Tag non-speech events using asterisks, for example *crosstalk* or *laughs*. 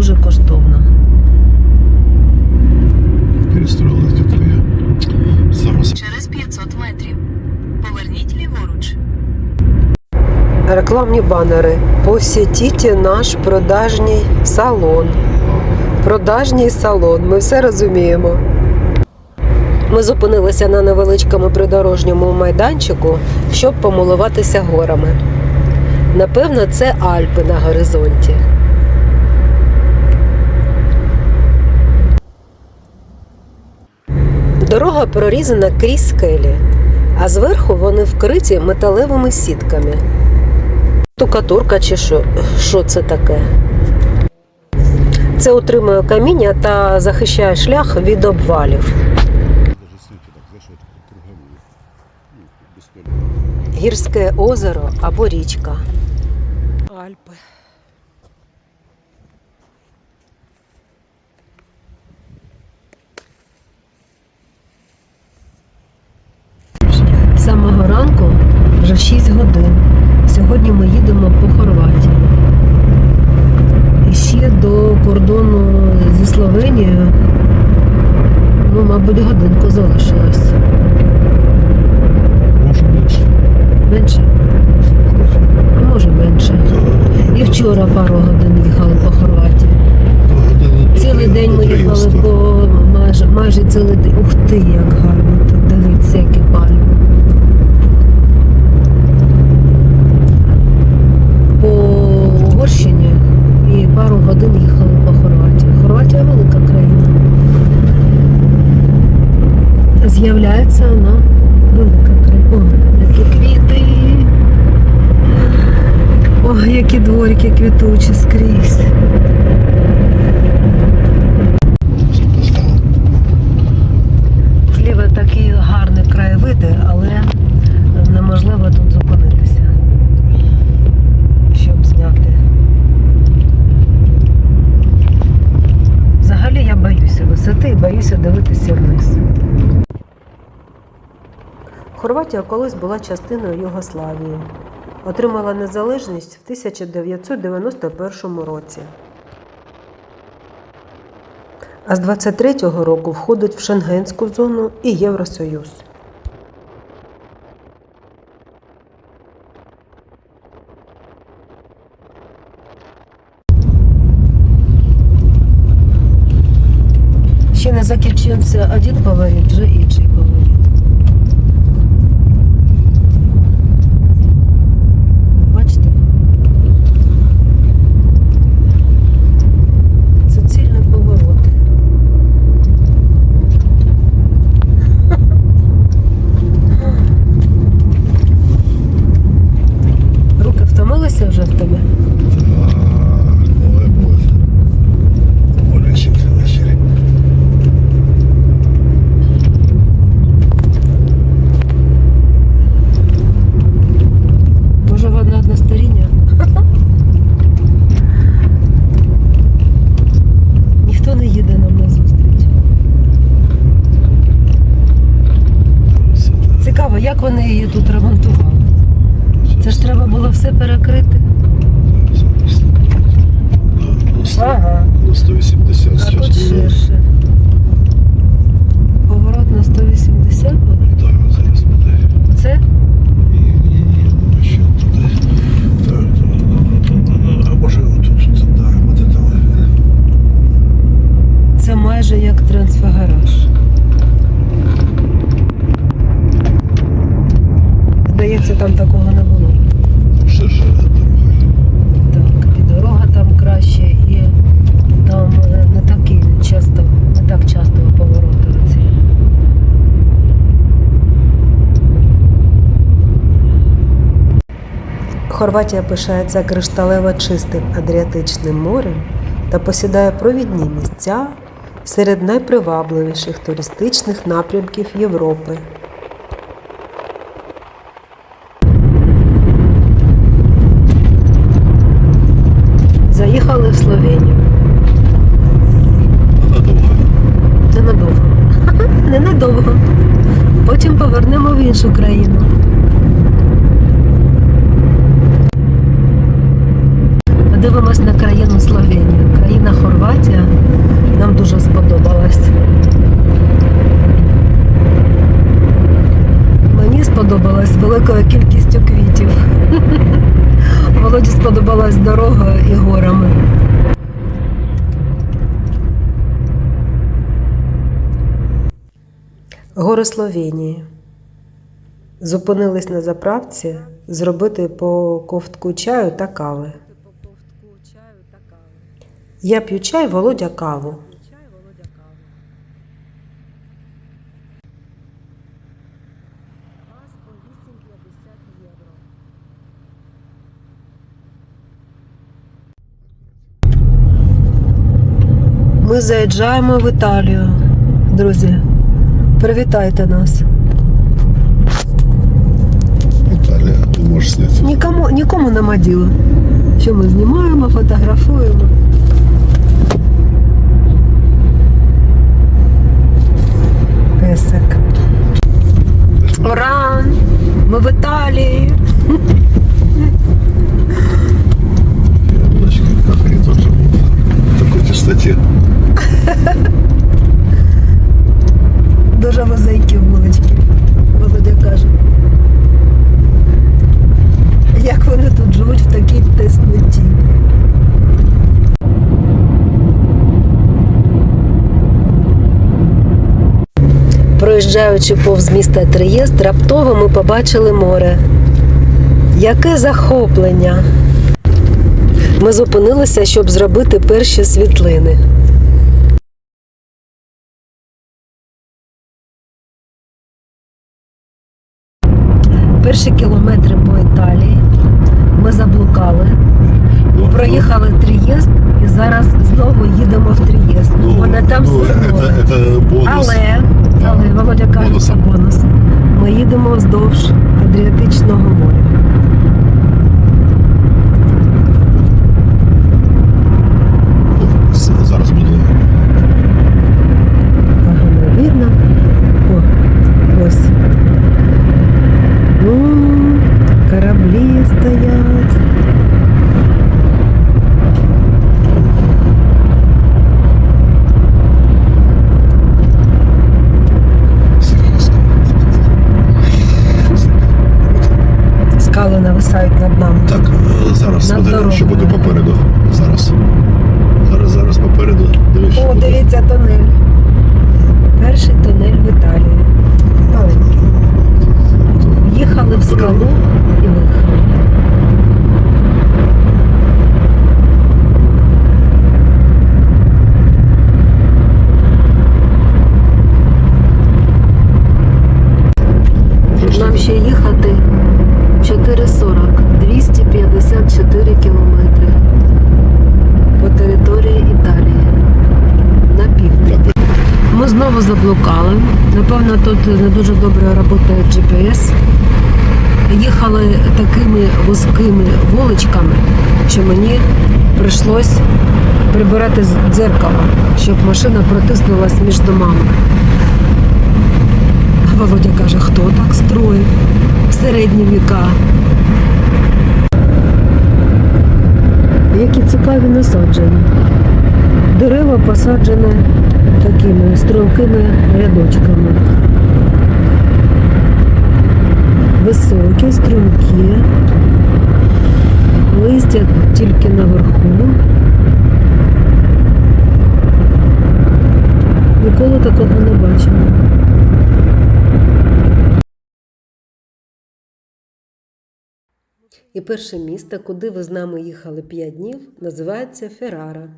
Коштовна. Перестроїли где-то я. Зараз. Через 500 метрів. Поверніть ліворуч. Рекламні банери. Посітіть наш продажній салон. Продажній салон. Ми все розуміємо. Ми зупинилися на невеличкому придорожньому майданчику, щоб помилуватися горами. Напевно, це Альпи на горизонті. Дорога прорізана крізь скелі, а зверху вони вкриті металевими сітками. Штукатурка чи що, що це таке? Це утримує каміння та захищає шлях від обвалів. Гірське озеро або річка. Альпи. З самого ранку вже 6 годин. Сьогодні ми їдемо по Хорватії. І ще до кордону зі Словенією, ну, мабуть, годинку залишилось. Може більше. Менше? Ну, Може менше. І вчора пару годин їхали по Хорватії. Цілий день ми їхали по майже, майже цілий день. Ух ти, як гарно тут. Дивіться, які пальми. По Угорщині і пару годин їхали по Хорватії. Хорватія велика країна. З'являється вона велика країна. О, які квіти. О, які дворики квітучі скрізь. Зліва такі гарні краєвиди, але Хорватія колись була частиною Югославії. Отримала незалежність в 1991 році. А з 23-го року входить в Шенгенську зону і Євросоюз. Ще не закінчився один поворот, вже інший поворот. Її тут ремонтували. Це ж треба було все перекрити. Ага. На 180 А зараз. тут ширше. Поворот на 180 буде. Так, зараз буде. Оце? Ні, ні, ні, ну що туди. Так, А може отут, тут, да, от це. Це майже як трансфагараж. Здається, там такого не було. Ширше дорога. Так, і дорога там краще, і там е, не такі часто, не так часто повороти оці. Хорватія пишається кришталево чистим Адріатичним морем та посідає провідні місця серед найпривабливіших туристичних напрямків Європи. Заїхали в Словенію. Надовго. Ненадовго. Ненадовго. *laughs* Потім повернемо в іншу країну. Дивимось на країну Словенію. Країна Хорватія нам дуже сподобалась. Мені сподобалась великою кількістю квітів. *laughs* Володі сподобалась дорога і горами. Гори Словенії. Зупинились на заправці зробити по ковтку чаю та кави. Я п'ю чай, Володя каву. Ми заїжджаємо в Італію. Друзі, привітайте нас. Італія, ти можеш зняти. Нікому, нікому нема діла. Що ми знімаємо, фотографуємо. Чистоте. Дуже вузенькі вулички. Володя каже. Як вони тут живуть в такій тесноті. Проїжджаючи повз міста Триєст, раптово ми побачили море. Яке захоплення! Ми зупинилися, щоб зробити перші світлини. Перші кілометри по Італії ми заблукали, Ну, проїхали Трієст і зараз знову їдемо в Трієст. ну, Вони там ну, это бонус. Але, але Володя каже, це бонус. Ми їдемо вздовж Адріатичного моря. О, з- Зараз буде. Погано видно. О, ось. М, Кораблі стоять. Скали нависають над нами. Так, е, зараз Над смотри, дорогою. що буде попереду. Зараз. Зараз, зараз попереду. Дивись, що О, буде. дивіться тунель. Перший тунель в Італії. Маленький. В'їхали в скалу і виїхали. Що їхати 440, 254 кілометри по території Італії на південь. Ми знову заблукали. Напевно, тут не дуже добре працює GPS. Їхали такими вузькими вуличками, що мені прийшлось прибирати з- дзеркало, щоб машина протиснулась між домами. Володя каже, хто так строїв в середні віка. Які цікаві насадження. Дерева посаджені такими стрункими рядочками. Високі, струнки, листя тільки наверху. Ніколи такого не бачила. І перше місто, куди ви з нами їхали 5 днів, називається Феррара.